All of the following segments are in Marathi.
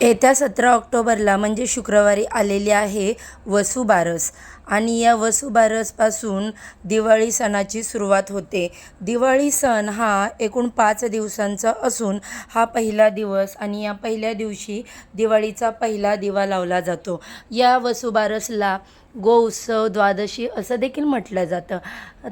येत्या सतरा ऑक्टोबरला म्हणजे शुक्रवारी आलेली आहे वसुबारस आणि या वसुबारसपासून दिवाळी सणाची सुरुवात होते. दिवाळी सण हा एकूण पाच दिवसांचा असून हा पहिला दिवस आणि या पहिल्या दिवशी दिवाळीचा पहिला दिवा लावला जातो. या वसुबारसला गोउत्सव द्वादशी असं देखील म्हटलं जातं.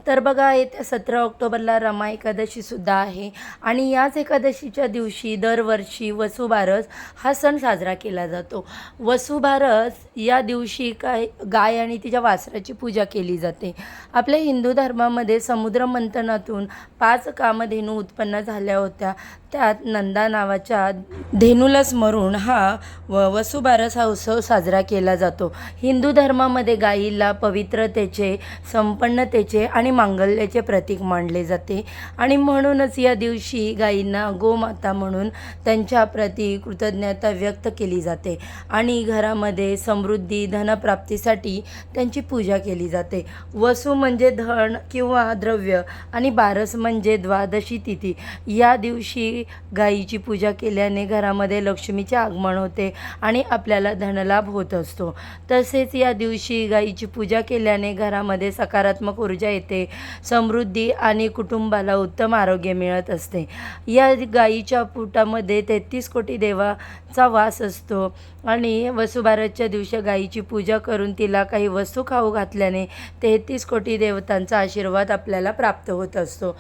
तर बघा येत्या सतरा ऑक्टोबरला रमा एकादशीसुद्धा आहे. आणि याच एकादशीच्या दिवशी दरवर्षी वसुबारस हा सण साजरा केला जातो. वसुबारस या दिवशी काय गाय आणि तिच्या वासराची पूजा केली जाते. आपल्या हिंदू धर्मामध्ये समुद्र मंथनातून पाच कामधेनू उत्पन्न झाल्या होत्या. त्यात नंदा नावाच्या धेनूला स्मरून हा व वसुबारस हा उत्सव साजरा केला जातो. हिंदू धर्मामध्ये गायीला पवित्रतेचे संपन्नतेचे आणि मांगल्याचे प्रतीक मानले जाते. आणि म्हणूनच या दिवशी गायींना गोमाता म्हणून त्यांच्याप्रती कृतज्ञता व्यक्त केली जाते. आणि घरामध्ये समृद्धी धनप्राप्तीसाठी त्यांची पूजा केली जाते. वसू म्हणजे धन किंवा द्रव्य आणि बारस म्हणजे द्वादशी तिथी. या दिवशी गायीची पूजा केल्याने घरामध्ये लक्ष्मीचे आगमन होते आणि आपल्याला धनलाभ होत असतो. तसेच या दिवशी गाईची पूजा केल्याने घरामध्ये सकारात्मक ऊर्जा येते समृद्धी आणि कुटुंबाला उत्तम आरोग्य मिळत असते. या गाईच्या पोटामध्ये तेहतीस कोटी देवाचा वास असतो आणि वसुबारसच्या दिवशी गाईची पूजा करून तिला काही वस्तू खाऊ घातल्याने तेहतीस कोटी देवतांचा आशीर्वाद आपल्याला प्राप्त होत असतो.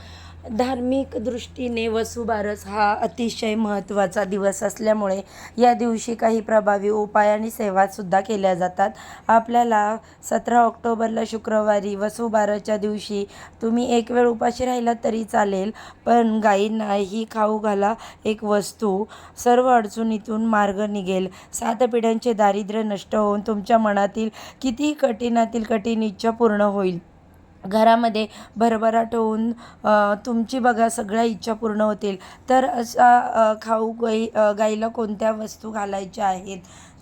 धार्मिक दृष्टीने वसुबारस हा अतिशय महत्त्वाचा दिवस असल्यामुळे या दिवशी काही प्रभावी उपाय आणि सेवासुद्धा केल्या जातात. आपल्याला सतरा ऑक्टोबरला शुक्रवारी वसुबारसच्या दिवशी तुम्ही एक वेळ उपाशी राहिलात तरी चालेल पण गायींनाही खाऊ घाला एक वस्तू. सर्व अडचणीतून मार्ग निघेल. सात पिढ्यांचे दारिद्र्य नष्ट होऊन तुमच्या मनातील कितीही कठीणातील कठीण इच्छा पूर्ण होईल. घरामध्ये भरभराट होऊन तुमची बघा सगळ्या इच्छा पूर्ण होतील. तर अशा खाऊ गाई गाईला कोणत्या वस्तू घालायच्या आहेत?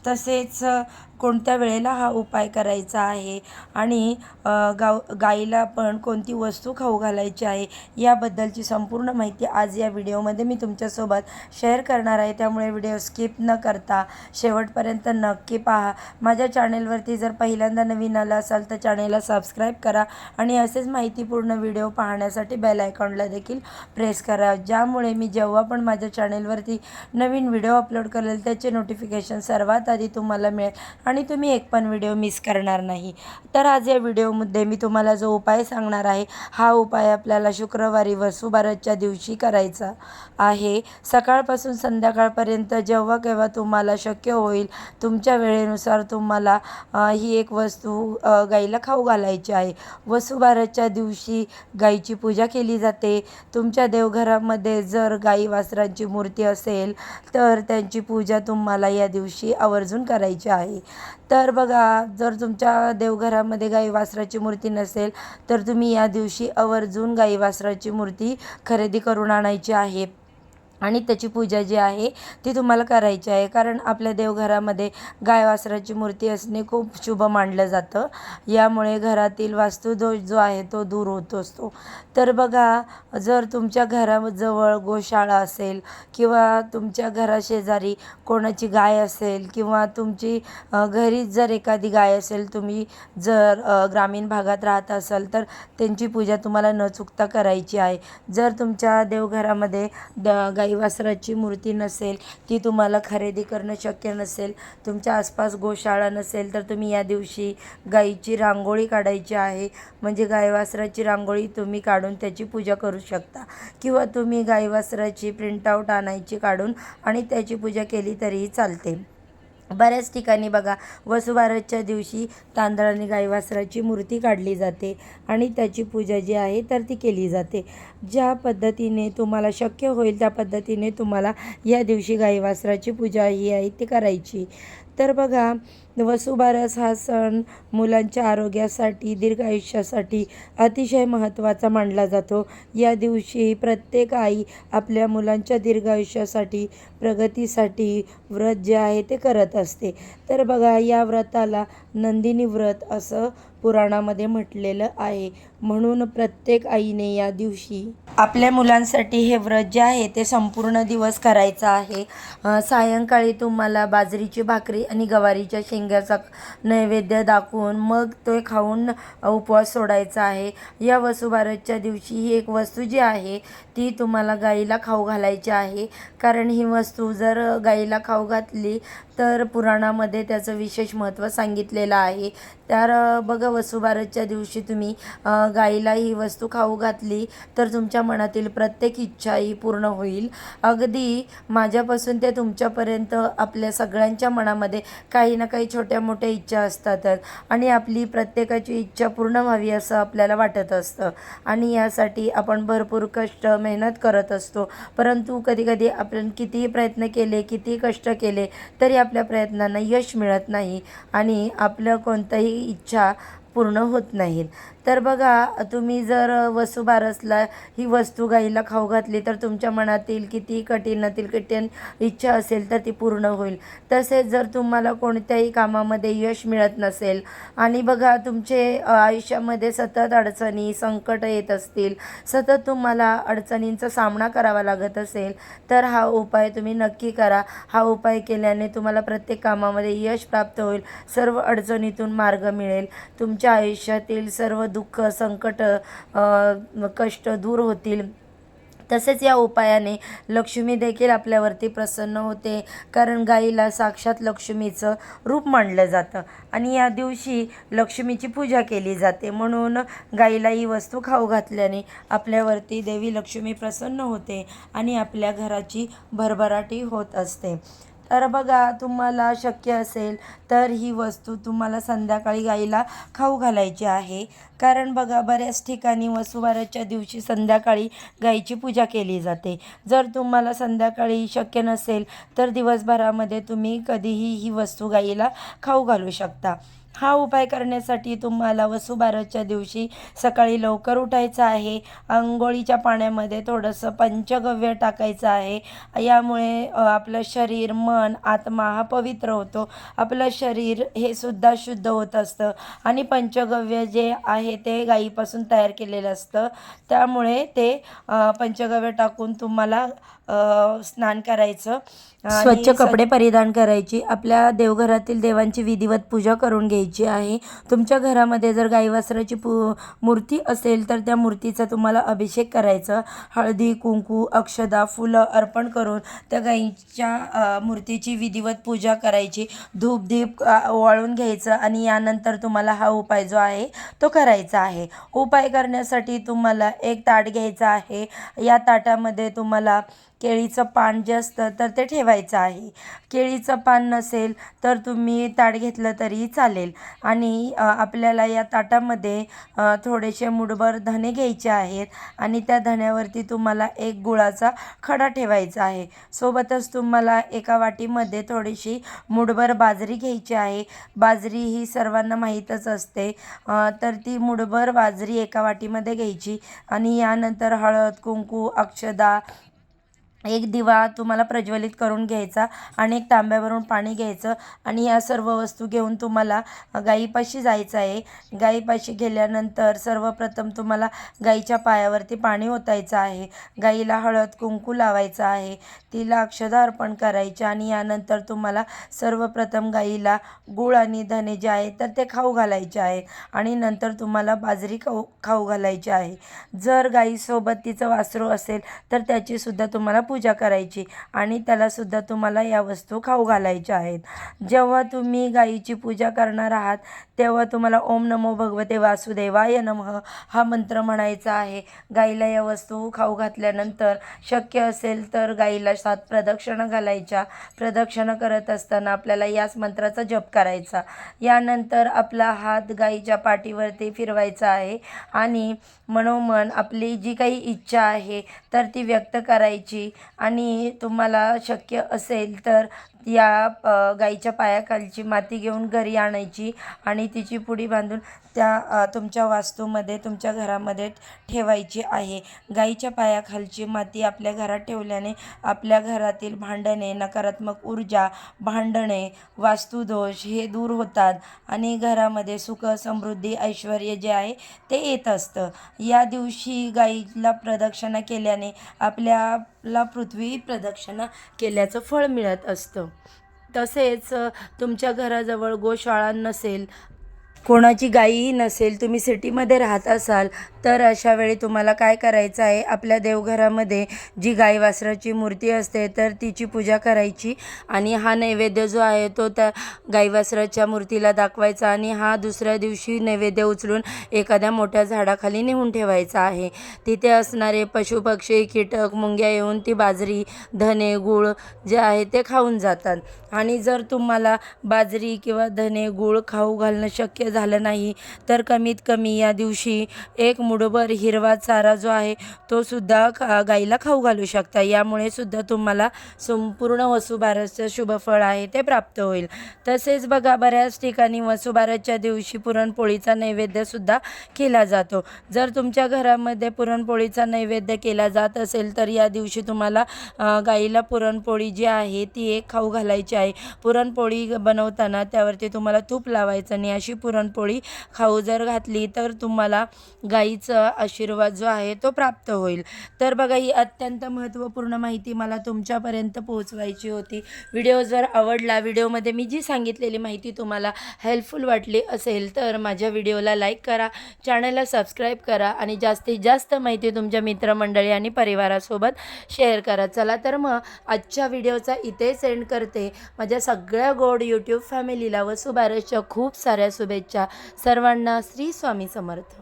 तसेच कोणत्या वेळेला हा उपाय करायचा आहे आणि गाव गाईला पण कोणती वस्तू खाऊ घालायची आहे याबद्दलची संपूर्ण माहिती आज या व्हिडिओमध्ये मी तुमच्यासोबत शेअर करणार आहे. त्यामुळे व्हिडिओ स्किप न करता शेवटपर्यंत नक्की पहा. माझ्या चॅनेलवरती जर पहिल्यांदा नवीन आला असाल तर चॅनेलला सबस्क्राईब करा आणि असेच माहितीपूर्ण व्हिडिओ पाहण्यासाठी बेल आयकॉनला देखील प्रेस करा. ज्यामुळे मी जेव्हा पण माझ्या चॅनेलवरती नवीन व्हिडिओ अपलोड करेल त्याचे नोटिफिकेशन सर्वात आधी तुम्हाला मिळेल. आणि आणि तुम्ही एक पण व्हिडिओ मिस करणार नाही. तर आज या व्हिडिओमध्ये मी तुम्हाला जो उपाय सांगणार आहे हा उपाय आपल्याला शुक्रवारी वसुबारसच्या दिवशी करायचा आहे. सकाळपासून संध्याकाळपर्यंत जेव्हा केव्हा तुम्हाला शक्य होईल तुमच्या वेळेनुसार तुम्हाला ही एक वस्तू गाईला खाऊ घालायची आहे. वसुबारसच्या दिवशी गाईची पूजा केली जाते. तुमच्या देवघरामध्ये जर गाई वासरांची मूर्ती असेल तर त्यांची पूजा तुम्हाला या दिवशी आवर्जून करायची आहे. तर बघा जर तुमच्या देवघरामध्ये गाई वासराची मूर्ती नसेल तर तुम्ही या दिवशी आवर्जून गाई वासराची मूर्ती खरेदी करून आणायची आहे. आणि त्याची पूजा जी आहे ती तुम्हाला करायची आहे. कारण आपल्या देवघरामध्ये गाय वासराची मूर्ती असणे खूप शुभ मानलं जातं. यामुळे घरातील वास्तुदोष जो आहे तो दूर होत असतो. तर बघा जर तुमच्या घराजवळ गोशाळा असेल किंवा तुमच्या घराशेजारी कोणाची गाय असेल किंवा तुमची घरीच जर एखादी गाय असेल तुम्ही जर ग्रामीण भागात राहत असाल तर त्यांची पूजा तुम्हाला न चुकता करायची आहे. जर तुमच्या देवघरामध्ये द गाई वासराची मूर्ती नसेल ती तुम्हाला खरेदी करणं शक्य नसेल तुमच्या आसपास गोशाळा नसेल तर तुम्ही या दिवशी गाईची रांगोळी काढायची आहे. म्हणजे गाय वासराची रांगोळी तुम्ही काढून त्याची पूजा करू शकता. किंवा तुम्ही गाई वासराची प्रिंटआउट आणायची काढून आणि त्याची पूजा केली तरीही चालते. बऱ्याच ठिकाणी बघा वसुबारसच्या दिवशी तांदळाने गाई वासराची मूर्ती काढली जाते आणि त्याची पूजा जी आहे तर ती केली जाते. ज्या पद्धतीने तुम्हाला शक्य होईल त्या पद्धतीने तुम्हाला या दिवशी गाई वासराची पूजा ही आहे ती करायची. तर बघा वसुबारस हा सण मुलांच्या आरोग्यासाठी दीर्घ आयुष्यासाठी अतिशय महत्त्वाचा मानला जातो. या दिवशी प्रत्येक आई आपल्या मुलांच्या दीर्घ आयुष्यासाठी प्रगतीसाठी व्रत जे आहे ते करत असते. तर बघा या व्रताला नंदिनी व्रत असं पुराणामध्ये म्हटलेलं आहे. म्हणून प्रत्येक आईने या दिवशी आपल्या मुलांसाठी हे व्रत जे आहे ते संपूर्ण दिवस करायचं आहे. सायंकाळी तुम्हाला बाजरीची भाकरी आणि गवारीच्या शेंगाचा नैवेद्य दाखवून मग ते खाऊन उपवास सोडायचा आहे. या वसुबारसच्या दिवशी ही एक वस्तू जी आहे ती तुम्हाला गाईला खाऊ घालायची आहे. कारण ही वस्तू जर गाईला खाऊ घातली तर पुराणामध्ये त्याचं विशेष महत्त्व सांगितलेलं आहे. तर बघा वसुबारसच्या दिवशी तुम्ही गाईला ही वस्तू खाऊ घातली तर तुमच्या मनातील प्रत्येक इच्छा ही पूर्ण होईल. अगदी माझ्यापासून ते तुमच्यापर्यंत आपल्या सगळ्यांच्या मनामध्ये काही ना काही छोट्या मोठ्या इच्छा असतातच. आणि आपली प्रत्येकाची इच्छा पूर्ण व्हावी असं आपल्याला वाटत असतं. आणि यासाठी आपण भरपूर कष्ट मेहनत करत असतो. परंतु कधीकधी आपण कितीही प्रयत्न केले कितीही कष्ट केले तरी आपल्या प्रयत्नांना यश मिळत नाही. आणि आपलं कोणतंही इच्छा पूर्ण होत नाहीत. तर बघा तुम्ही जर वसुबारसला ही वस्तू गाईला खाऊ घातली तर तुमच्या मनातील किती कठीणातील कठीण इच्छा असेल तर ती पूर्ण होईल. तसेच जर तुम्हाला कोणत्याही कामामध्ये यश मिळत नसेल आणि बघा तुमचे आयुष्यामध्ये सतत अडचणी संकट येत असतील सतत तुम्हाला अडचणींचा सामना करावा लागत असेल तर हा उपाय तुम्ही नक्की करा. हा उपाय केल्याने तुम्हाला प्रत्येक कामामध्ये यश प्राप्त होईल सर्व अडचणीतून मार्ग मिळेल. तुमच्या आयुष्यातील सर्व दुःख संकट कष्ट दूर होतील. तसेच या उपायाने लक्ष्मी देखील आपल्यावरती प्रसन्न होते. कारण गाईला साक्षात लक्ष्मीचं रूप मानलं जातं आणि या दिवशी लक्ष्मीची पूजा केली जाते. म्हणून गाईला ही वस्तू खाऊ घातल्याने आपल्यावरती देवी लक्ष्मी प्रसन्न होते आणि आपल्या घराची भरभराटी होत असते. तर बघा तुम्हाला शक्य असेल तर ही वस्तू तुम्हाला संध्याकाळी गाईला खाऊ घालायची आहे. कारण बघा बऱ्याच ठिकाणी वसुबाराच्या दिवशी संध्याकाळी गाईची पूजा केली जाते. जर तुम्हाला संध्याकाळी शक्य नसेल तर दिवसभरामध्ये तुम्ही कधीही ही वस्तू गाईला खाऊ घालू शकता. हा उपाय करण्यासाठी तुम्हाला वसुबारसच्या दिवशी सकाळी लवकर उठायचं आहे. अंघोळीच्या पाण्यामध्ये थोडंसं पंचगव्य टाकायचं आहे. यामुळे आपलं शरीर मन आत्मा हा पवित्र होतो. आपलं शरीर हे सुद्धा शुद्ध होत असतं. आणि पंचगव्य जे आहे ते गाईपासून तयार केलेलं असतं. त्यामुळे ते पंचगव्य टाकून तुम्हाला स्नान करायचं. स्वच्छ कपडे परिधान करायची. आपल्या देवघरातील देवांची विधिवत पूजा करून घ्यायची आहे. तुमच्या घरामध्ये जर गाई वासराची पू मूर्ती असेल तर त्या मूर्तीचा तुम्हाला अभिषेक करायचा. हळदी कुंकू अक्षदा फुलं अर्पण करून त्या गाईच्या मूर्तीची विधिवत पूजा करायची. धूप दीप वाळून घ्यायचं आणि यानंतर तुम्हाला हा उपाय जो आहे तो करायचा आहे. उपाय करण्यासाठी तुम्हाला एक ताट घ्यायचं आहे. या ताटामध्ये तुम्हाला केळीचं पान जे असतं तर ते ठेवायचं आहे. केळीचं पान नसेल तर तुम्ही ताट घेतलं तरी चालेल. आणि आपल्याला या ताटामध्ये थोडेसे मुठभर धणे घ्यायचे आहेत आणि त्या धण्यावरती तुम्हाला एक गुळाचा खडा ठेवायचा आहे. सोबतच तुम्हाला एका वाटीमध्ये थोडीशी मुठभर बाजरी घ्यायची आहे. बाजरी ही सर्वांना माहीतच असते. तर ती मुठभर बाजरी एका वाटीमध्ये घ्यायची आणि यानंतर हळद कुंकू अक्षदा एक दिवा तुम्हाला प्रज्वलित करून घ्यायचा आणि एक तांब्यावरून पाणी घ्यायचं आणि या सर्व वस्तू घेऊन तुम्हाला गाईपाशी जायचं आहे. गाईपाशी गेल्यानंतर सर्वप्रथम तुम्हाला गाईच्या पायावरती पाणी ओतायचं आहे. गाईला हळद कुंकू लावायचं आहे. तिला अक्षदा अर्पण करायचे आणि यानंतर तुम्हाला सर्वप्रथम गाईला गूळ आणि धने जे आहे तर ते खाऊ घालायचे आहे आणि नंतर तुम्हाला बाजरी खाऊ खाऊ घालायची आहे. जर गाईसोबत तिचं वासरू असेल तर त्याचीसुद्धा तुम्हाला पूजा करायची आणि त्यालासुद्धा तुम्हाला या वस्तू खाऊ घालायच्या आहेत. जेव्हा तुम्ही गाईची पूजा करणार आहात तेव्हा तुम्हाला ओम नमो भगवते वासुदेवाय नमः हा मंत्र म्हणायचा आहे. गाईला या वस्तू खाऊ घातल्यानंतर शक्य असेल तर गाईला सात प्रदक्षिणा घालायच्या. प्रदक्षिणा करत असताना आपल्याला याच मंत्राचा जप करायचा. यानंतर आपला हात गाईच्या पाठीवरती फिरवायचा आहे आणि मनोमन आपली जी काही इच्छा आहे तर ती व्यक्त करायची. आणि तुम्हाला शक्य असेल तर या गाईच्या पायाखालची माती घेऊन घरी आणायची आणि तिची पुडी बांधून त्या तुमच्या वास्तूमध्ये तुमच्या घरामध्ये ठेवायची आहे. गाईच्या पायाखालची माती आपल्या घरात ठेवल्याने आपल्या घरातील भांडणे नकारात्मक ऊर्जा भांडणे वास्तुदोष हे दूर होतात आणि घरामध्ये सुख समृद्धी ऐश्वर जे आहे ते येत असतं. या दिवशी गाईला प्रदक्षिणा केल्याने आपल्याला पृथ्वी प्रदक्षिणा केल्याचं फळ मिळत असतं. तसेच तुमच्या घराजवळ गोशाळा नसेल कोणाची गाईही नसेल तुम्ही सिटीमध्ये राहत असाल तर अशा वेळी तुम्हाला काय करायचं आहे? आपल्या देवघरामध्ये जी गाई वासराची मूर्ती असते तर तिची पूजा करायची आणि हा नैवेद्य जो आहे तो त्या गाई वासराच्या मूर्तीला दाखवायचा आणि हा दुसऱ्या दिवशी नैवेद्य उचलून एखाद्या मोठ्या झाडाखाली नेऊन ठेवायचा आहे. तिथे असणारे पशुपक्षी कीटक मुंग्या येऊन ती बाजरी धने गूळ जे आहे ते खाऊन जातात. आणि जर तुम्हाला बाजरी किंवा धने गूळ खाऊ घालणं शक्य झालं नाही तर कमीत कमी या दिवशी एक मुठभर हिरवा चारा जो आहे तो सुद्धा खा गाईला खाऊ घालू शकता. यामुळे सुद्धा तुम्हाला संपूर्ण वसुबारसचं शुभफळ आहे ते प्राप्त होईल. तसेच बघा बऱ्याच ठिकाणी वसुबारसच्या दिवशी पुरणपोळीचा नैवेद्यसुद्धा केला जातो. जर तुमच्या घरामध्ये पुरणपोळीचा नैवेद्य केला जात असेल तर या दिवशी तुम्हाला गाईला पुरणपोळी जी आहे ती एक खाऊ घालायची आहे. पुरणपोळी बनवताना त्यावरती तुम्हाला तूप लावायचं आणि अशी पुरणपोळी खाऊ जर घातली तर तुम्हाला गाईचं आशीर्वाद जो आहे तो प्राप्त होईल. तर बघा ही अत्यंत महत्त्वपूर्ण माहिती मला तुमच्यापर्यंत पोहोचवायची होती. व्हिडिओ जर आवडला व्हिडिओमध्ये मी जी सांगितलेली माहिती तुम्हाला हेल्पफुल वाटली असेल तर माझ्या व्हिडिओला लाईक करा चॅनलला सबस्क्राईब करा आणि जास्तीत जास्त माहिती तुमच्या मित्रमंडळी आणि परिवारासोबत शेअर करा. चला तर मग आजच्या व्हिडिओचा इथे सेंड करते. माझ्या सगळ्या गोड यूट्यूब फॅमिलीला व सुबारसच्या खूप साऱ्या शुभेच्छा. सर्वांना श्री स्वामी समर्थ.